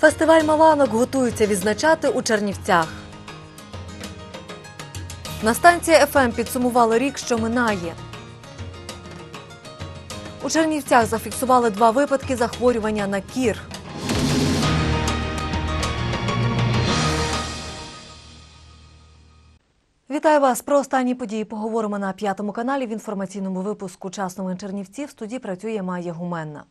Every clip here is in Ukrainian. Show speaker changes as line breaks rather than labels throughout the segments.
Фестиваль Маланок готуються відзначати у Чернівцях. На станції ФМ підсумували рік, що минає. Чернівцях зафіксували два випадки захворювання на кір. Вітаю вас про останні події. Поговоримо на п'ятому каналі в інформаційному випуску «Час новин Чернівців». В студії працює Майя Гуменна.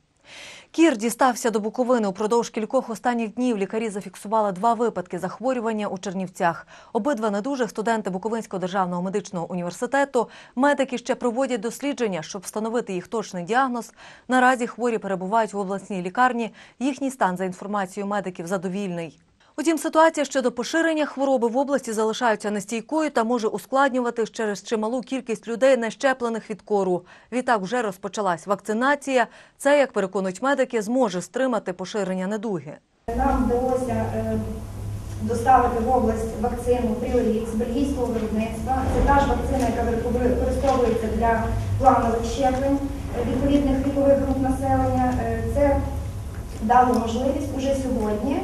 Кір дістався до Буковини. Упродовж кількох останніх днів лікарі зафіксували два випадки захворювання у Чернівцях. Обидва недужих студенти Буковинського державного медичного університету. Медики ще проводять дослідження, щоб встановити їх точний діагноз. Наразі хворі перебувають в обласній лікарні. Їхній стан, за інформацією медиків, задовільний. Утім, ситуація щодо поширення хвороби в області залишається нестійкою та може ускладнюватись через чималу кількість людей, не щеплених від кору. Відтак вже розпочалась вакцинація. Це, як переконують медики, зможе стримати поширення недуги.
Нам вдалося е, доставити в область вакцину Пріоріт з бельгійського виробництва. Це та ж вакцина, яка використовується для планових щеплень е, відповідних вікових груп населення. Е, Це дало можливість уже сьогодні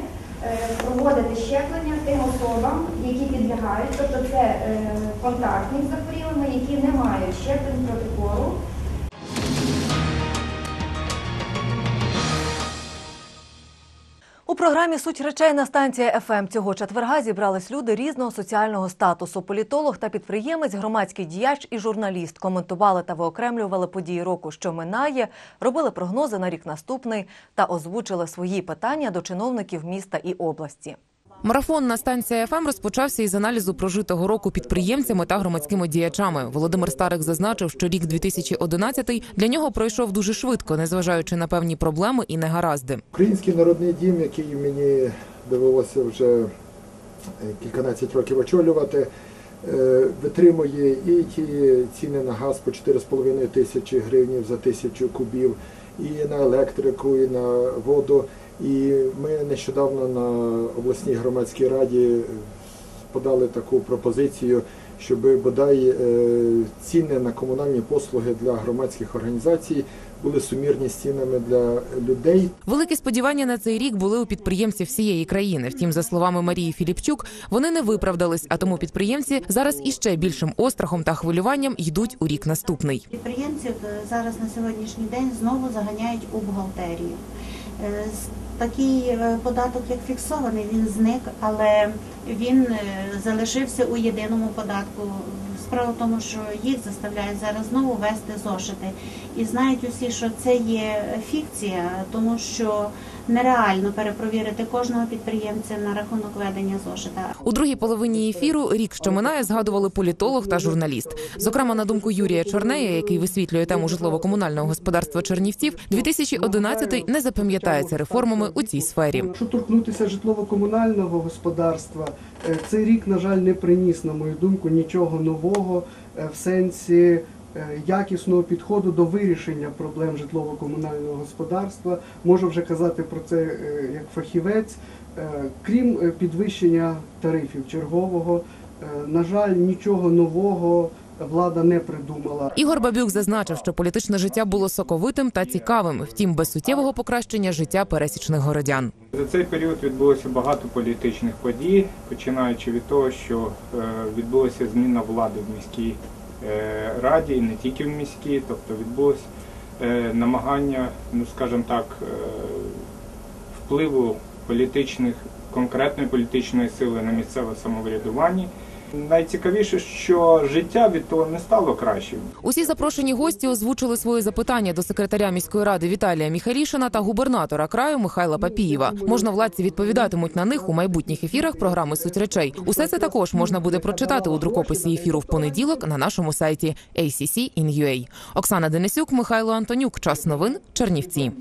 щеплення тим особам, які підлягають, тобто це е, контактні з захворілими, які не мають щеплень проти кору.
У програмі Суть речей на станції ФМ цього четверга зібрались люди різного соціального статусу. Політолог та підприємець, громадський діяч і журналіст коментували та виокремлювали події року, що минає, робили прогнози на рік наступний та озвучили свої питання до чиновників міста і області.
Марафон на станції ФМ розпочався із аналізу прожитого року підприємцями та громадськими діячами. Володимир Старик зазначив, що рік 2011 для нього пройшов дуже швидко, незважаючи на певні проблеми і негаразди.
Український народний дім, який мені довелося вже е, кільканадцять років очолювати, е, витримує і ті ціни на газ по 4,5 тисячі гривень за тисячу кубів, і на електрику, і на воду. І ми нещодавно на обласній громадській раді подали таку пропозицію, щоб бодай е, ціни на комунальні послуги для громадських організацій були сумірні з цінами для людей.
Великі сподівання на цей рік були у підприємців всієї країни. Втім, за словами Марії Філіпчук, вони не виправдались, а тому підприємці зараз іще більшим острахом та хвилюванням йдуть у рік наступний.
Підприємців е, зараз на сьогоднішній день знову заганяють у бухгалтерію. Такий е, податок, як фіксований, він зник, але він е, залишився у єдиному податку. Справа в тому, що їх заставляють зараз знову вести зошити. І знають усі, що це є фікція, тому що нереально перепровірити кожного підприємця на рахунок ведення зошита.
У другій половині ефіру рік, що минає, згадували політолог та журналіст. Зокрема, на думку Юрія Чорнея, який висвітлює тему житлово-комунального господарства Чернівців, 2011 не запам'ятається реформами у цій сфері.
Якщо торкнутися житлово-комунального господарства, е, цей рік, на жаль, не приніс, на мою думку, нічого нового е, в сенсі якісного підходу до вирішення проблем житлово-комунального господарства. Можу вже казати про це е, як фахівець. Е, Крім е, підвищення тарифів чергового, е, на жаль, нічого нового влада не придумала.
Ігор Бабюк зазначив, що політичне життя було соковитим та цікавим, втім без суттєвого покращення життя пересічних городян.
За цей період відбулося багато політичних подій, починаючи від того, що е, відбулася зміна влади в міській е, раді і не тільки в міській, тобто відбулось е, намагання, ну скажімо так, е, впливу політичних конкретної політичної сили на місцеве самоврядування. Найцікавіше, що життя від того не стало кращим.
Усі запрошені гості озвучили свої запитання до секретаря міської ради Віталія Міхалішина та губернатора краю Михайла Папієва. Можновладці відповідатимуть на них у майбутніх ефірах програми Суть речей. Усе це також можна буде прочитати у друкописі ефіру в понеділок на нашому сайті ACC.in.ua. Оксана Денисюк, Михайло Антонюк. Час новин. Чернівці.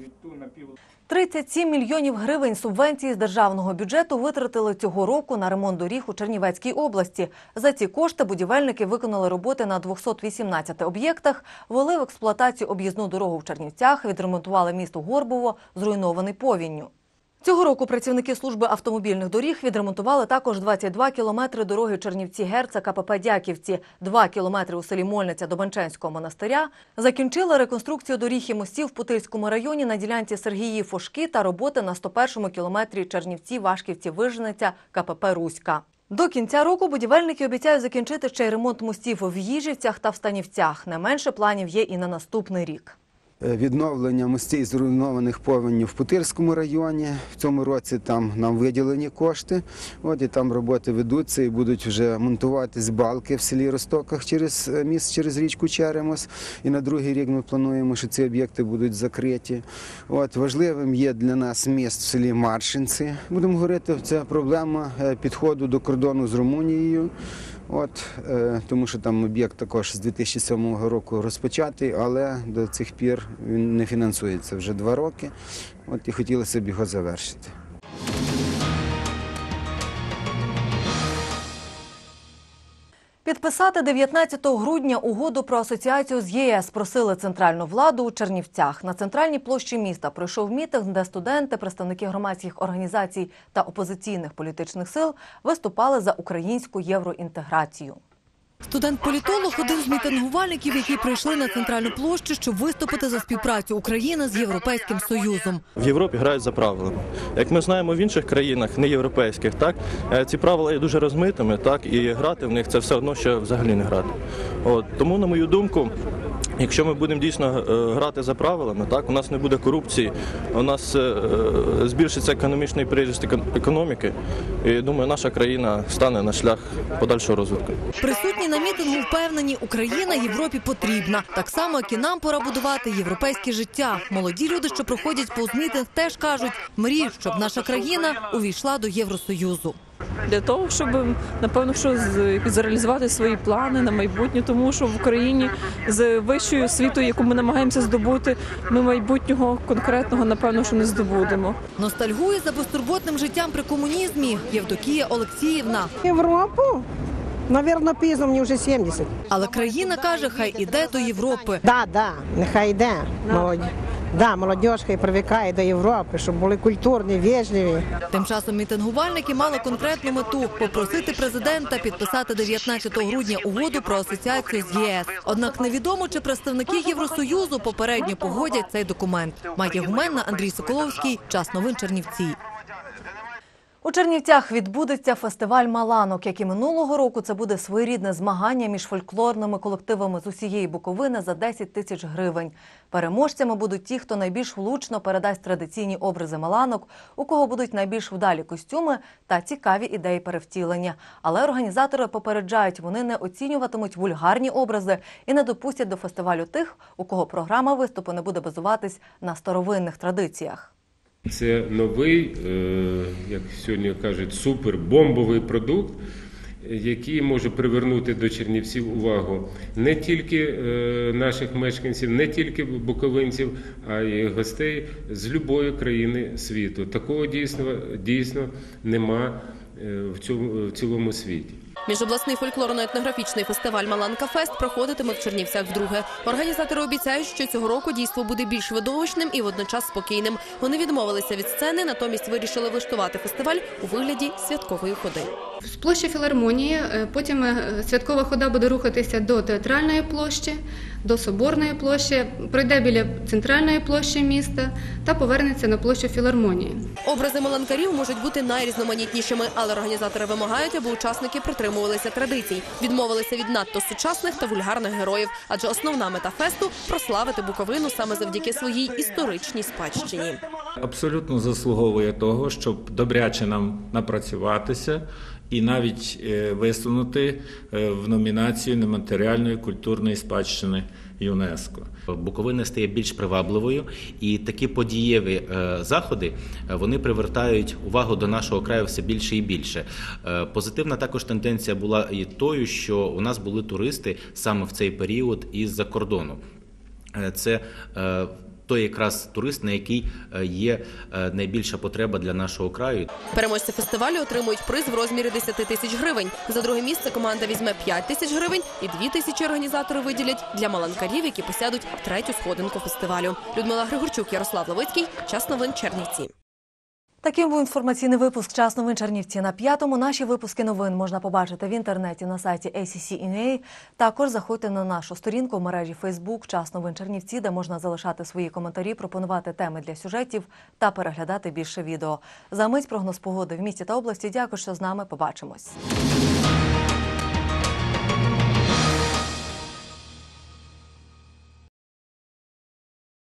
37 мільйонів гривень субвенції з державного бюджету витратили цього року на ремонт доріг у Чернівецькій області. За ці кошти будівельники виконали роботи на 218 об'єктах, ввели в експлуатацію об'їзну дорогу в Чернівцях, відремонтували місто Горбово, зруйнований повінню. Цього року працівники служби автомобільних доріг відремонтували також 22 кілометри дороги Чернівці-Герца КПП Дяківці, 2 кілометри у селі Мольниця до Банчанського монастиря. Закінчили реконструкцію доріг і мостів в Путильському районі на ділянці Сергії Фошки та роботи на 101-му кілометрі Чернівці, Вашківці, Вижниця, КПП Руська. До кінця року будівельники обіцяють закінчити ще й ремонт мостів в Їжівцях та в Станівцях. Не менше планів є і на наступний рік.
Е, відновлення мостей зруйнованих повенню в Путирському районі. В цьому році там нам виділені кошти. От і там роботи ведуться і будуть вже монтуватись балки в селі Ростоках через е, міст через річку Черемос. І на другий рік ми плануємо, що ці об'єкти будуть закриті. От важливим є для нас міст в селі Маршинці. Будемо говорити, це проблема е, підходу до кордону з Румунією. От, тому що там об'єкт також з 2007 року розпочатий, але до цих пір він не фінансується вже два роки. От і хотілося б його завершити.
Підписати 19 грудня угоду про асоціацію з ЄС просили центральну владу у Чернівцях. На центральній площі міста пройшов мітинг, де студенти, представники громадських організацій та опозиційних політичних сил виступали за українську євроінтеграцію.
Студент-політолог один з мітингувальників, які прийшли на центральну площу, щоб виступити за співпрацю України з Європейським Союзом.
В Європі грають за правилами. Як ми знаємо в інших країнах, не європейських, так е, ці правила є дуже розмитими, так і грати в них це все одно, що взагалі не грати. От тому, на мою думку, якщо ми будемо дійсно е, грати за правилами, так у нас не буде корупції, у нас е, е, збільшиться економічний приріст екон- економіки, і думаю, наша країна стане на шлях подальшого розвитку.
Присутні на мітингу впевнені, Україна Європі потрібна. Так само, як і нам пора будувати європейське життя. Молоді люди, що проходять повз мітинг, теж кажуть, мріють, щоб наша країна увійшла до Євросоюзу.
Для того, щоб напевно що з- зареалізувати свої плани на майбутнє, тому що в Україні з вищою освітою, яку ми намагаємося здобути, ми майбутнього конкретного напевно що не здобудемо.
Ностальгує за безтурботним життям при комунізмі Євдокія Олексіївна.
Европу? Наверно, пізно, мені вже 70.
Але країна каже, хай іде до Європи.
Да, да, нехай йде. Молодь. Да, молодежка привикає до Європи, щоб були культурні, вежливі.
Тим часом мітингувальники мали конкретну мету попросити президента підписати 19 грудня угоду про асоціацію з ЄС. Однак невідомо, чи представники Євросоюзу попередньо погодять цей документ. Майя Гуменна, Андрій Соколовський. Час новин Чернівці.
У Чернівцях відбудеться фестиваль Маланок, як і минулого року. Це буде своєрідне змагання між фольклорними колективами з усієї Буковини за 10 тисяч гривень. Переможцями будуть ті, хто найбільш влучно передасть традиційні образи Маланок, у кого будуть найбільш вдалі костюми та цікаві ідеї перевтілення. Але організатори попереджають, вони не оцінюватимуть вульгарні образи і не допустять до фестивалю тих, у кого програма виступу не буде базуватись на старовинних традиціях.
Це новий, е, як сьогодні кажуть, супербомбовий продукт, який може привернути до Чернівців увагу не тільки е, наших мешканців, не тільки буковинців, а й гостей з любої країни світу. Такого дійсно, дійсно нема е, в цілому світі.
Міжобласний фольклорно-етнографічний фестиваль Маланка Фест проходитиме в Чернівцях вдруге. Організатори обіцяють, що цього року дійство буде більш видовищним і водночас спокійним. Вони відмовилися від сцени, натомість вирішили влаштувати фестиваль у вигляді святкової ходи.
З площі філармонії, е, потім е, святкова хода буде рухатися до театральної площі, до соборної площі, пройде біля центральної площі міста та повернеться на площу філармонії.
Образи маланкарів можуть бути найрізноманітнішими, але організатори вимагають, аби учасники притримувалися традицій, відмовилися від надто сучасних та вульгарних героїв. Адже основна мета фесту прославити Буковину саме завдяки своїй історичній спадщині.
абсолютно заслуговує того, щоб добряче нам напрацюватися і навіть е, висунути е, в номінацію нематеріальної культурної спадщини ЮНЕСКо.
Буковина стає більш привабливою, і такі подієві е, заходи вони привертають увагу до нашого краю все більше і більше. Позитивна також тенденція була і тою, що у нас були туристи саме в цей період із-за кордону. Е, Це той якраз турист, на який е, є е, найбільша потреба для нашого краю.
Переможці фестивалю отримують приз в розмірі 10 тисяч гривень. За друге місце команда візьме 5 тисяч гривень і 2 тисячі організатори виділять для маланкарів, які посядуть третю сходинку фестивалю. Людмила Григорчук, Ярослав Левицький. Час новин Чернівці.
Таким був інформаційний випуск «Час новин Чернівці» на п'ятому. Наші випуски новин можна побачити в інтернеті на сайті ACC.in.ua. Також заходьте на нашу сторінку в мережі Facebook «Час новин Чернівці», де можна залишати свої коментарі, пропонувати теми для сюжетів та переглядати більше відео. За мить прогноз погоди в місті та області. Дякую, що з нами. Побачимось.